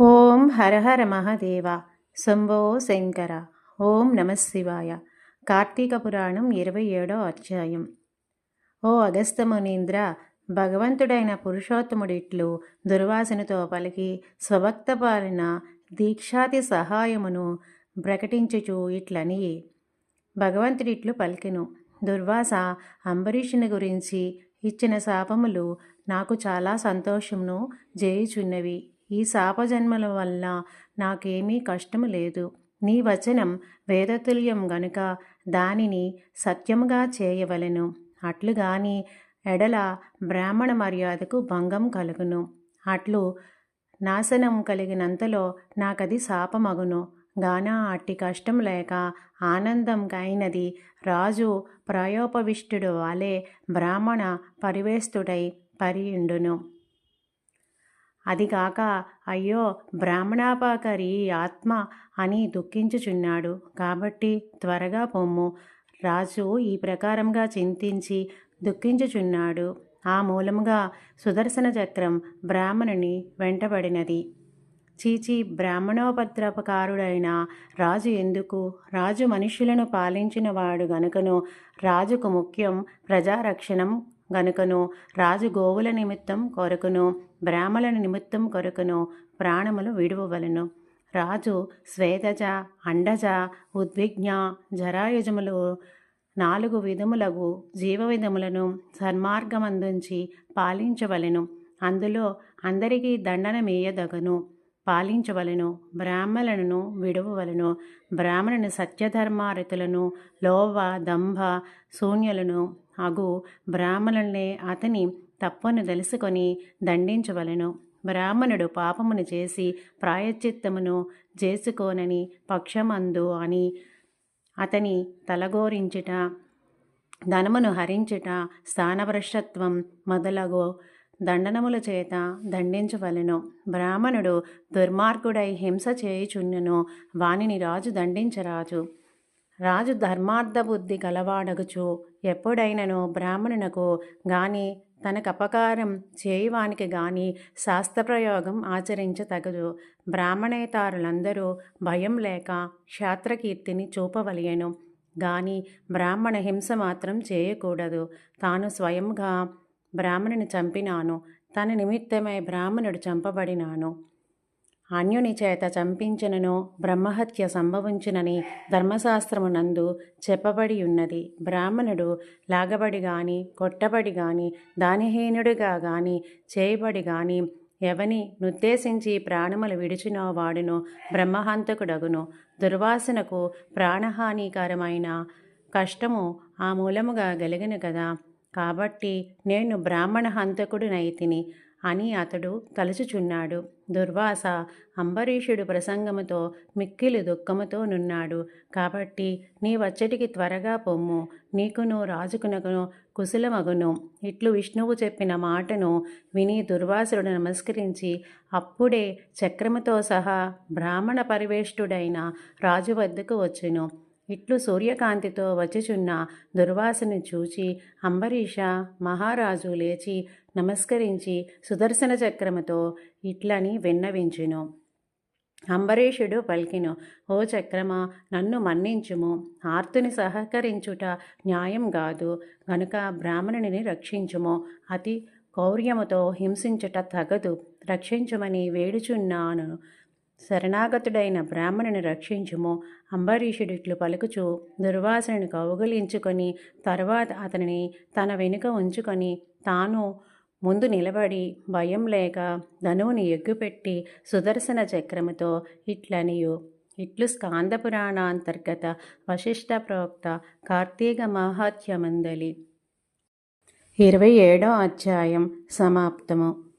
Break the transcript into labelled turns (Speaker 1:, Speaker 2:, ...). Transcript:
Speaker 1: ఓం హర హర మహాదేవ. శంభో శంకర. ఓం నమశివాయ కార్తీక పురాణం ఇరవై ఏడో అధ్యాయం. ఓ అగస్తమునీంద్ర భగవంతుడైన పురుషోత్తముడిట్లు దుర్వాసనతో పలికి స్వభక్త పాలన దీక్షాతి సహాయమును ప్రకటించుచు ఇట్లని. భగవంతుడిట్లు పలికెను దుర్వాస అంబరీషుని గురించి ఇచ్చిన శాపములు నాకు చాలా సంతోషమును జేయుచున్నవి. ఈ శాపజన్మల వల్ల నాకేమీ కష్టము లేదు. నీ వచనం వేదతుల్యం గనుక దానిని సత్యముగా చేయవలెను. అట్లుగాని ఎడల బ్రాహ్మణ మర్యాదకు భంగం కలుగును. అట్లు నాశనం కలిగినంతలో నాకది శాపమగును. గాన అట్టి కష్టం లేక ఆనందం కైనది రాజు ప్రయోపవిష్టుడు వాలే బ్రాహ్మణ పరివేస్తుడై పరియుండును. అదిగాక అయ్యో బ్రాహ్మణాపాకరి ఆత్మ అని దుఃఖించుచున్నాడు. కాబట్టి త్వరగా పొమ్ము. రాజు ఈ ప్రకారంగా చింతించి దుఃఖించుచున్నాడు. ఆ మూలముగా సుదర్శన చక్రం బ్రాహ్మణుని వెంటబడినది. చీచి బ్రాహ్మణోపద్రపకారుడైన రాజు ఎందుకు? రాజు మనుష్యులను పాలించినవాడు గనుకను రాజుకు ముఖ్యం ప్రజారక్షణం గనుకను రాజు గోవుల నిమిత్తం కొరకును బ్రాహ్మణుల నిమిత్తం కొరకును ప్రాణములు విడువవలను. రాజు శ్వేతజ అండజ ఉద్విగ్న జరాయుజములు నాలుగు విధములగు జీవ విధములను సన్మార్గమందుంచి పాలించవలెను. అందులో అందరికీ దండనమేయదగను. పాలించవలను బ్రాహ్మణులను విడవవలను. బ్రాహ్మణుని సత్యధర్మారతులను లోవ దంభ శూన్యులను అగు బ్రాహ్మణులనే అతని తప్పును తెలుసుకొని దండించవలను బ్రాహ్మణుడు పాపమును చేసి ప్రాయశ్చిత్తమును చేసుకోనని పక్షమందు అని అతని తలగోరించుట ధనమును హరించుట స్థానభ్రష్టత్వం మొదలగు దండనముల చేత దండించవలెను బ్రాహ్మణుడు దుర్మార్గుడై హింస చేయుచున్నను వానిని రాజు దండించరాజు రాజు ధర్మార్థ బుద్ధి గలవాడగుచు ఎప్పుడైనను బ్రాహ్మణునకు గాని తనకు అపకారం చేయువానికి గాని శాస్త్రప్రయోగం ఆచరించతగదు. బ్రాహ్మణేతారులందరూ భయం లేక క్షాత్రకీర్తిని చూపవలయను. గాని బ్రాహ్మణ హింస మాత్రం చేయకూడదు. తాను స్వయంగా బ్రాహ్మణుని చంపినాను. తన నిమిత్తమై బ్రాహ్మణుడు చంపబడినాను. అన్యుని చేత చంపించినను బ్రహ్మహత్య సంభవించునని ధర్మశాస్త్రమునందు చెప్పబడి ఉన్నది. బ్రాహ్మణుడు లాగబడి గాని కొట్టబడి గాని దానిహీనుడిగా గాని చేయబడి గాని ఎవని నుద్దేశించి ప్రాణములు విడిచిన వాడును బ్రహ్మహంతకుడగును. దుర్వాసనకు ప్రాణహానికరమైన కష్టము ఆ మూలముగా గలిగిన కదా కాబట్టి నేను బ్రాహ్మణ హంతకుడునైతిని అని అతడు తలుచుచున్నాడు. దుర్వాస అంబరీషుడు ప్రసంగముతో మిక్కిలి దుఃఖముతో నున్నాడు. కాబట్టి నీ వచ్చటికి త్వరగా పొమ్ము. నీకును రాజుకునకును కుశలమగును. ఇట్లు విష్ణువు చెప్పిన మాటను విని దుర్వాసుడు నమస్కరించి అప్పుడే చక్రముతో సహా బ్రాహ్మణ పరివేష్టుడైన రాజు వద్దకు వచ్చును. ఇట్లు సూర్యకాంతితో వచ్చుచున్న దుర్వాసను చూచి అంబరీష మహారాజు లేచి నమస్కరించి సుదర్శన చక్రముతో ఇట్లని విన్నవించును. అంబరీషుడు పలికిను ఓ చక్రమా నన్ను మన్నించుము. ఆర్తుని సహకరించుట న్యాయం కాదు గనుక బ్రాహ్మణుని రక్షించుము. అతి కౌర్యముతో హింసించుట తగదు. రక్షించుమని వేడుచున్నాను. శరణాగతుడైన బ్రాహ్మణుని రక్షించుము. అంబరీషుడిట్లు పలుకుచు దుర్వాసనని కౌగులించుకొని తర్వాత అతనిని తన వెనుక ఉంచుకొని తాను ముందు నిలబడి భయం లేక ధనువుని ఎగ్గుపెట్టి సుదర్శన చక్రముతో ఇట్లనియు. ఇట్లు స్కాందపురాణ అంతర్గత వశిష్ట ప్రోక్త కార్తీక మహాత్యమందలి. ఇరవై ఏడో అధ్యాయం సమాప్తము.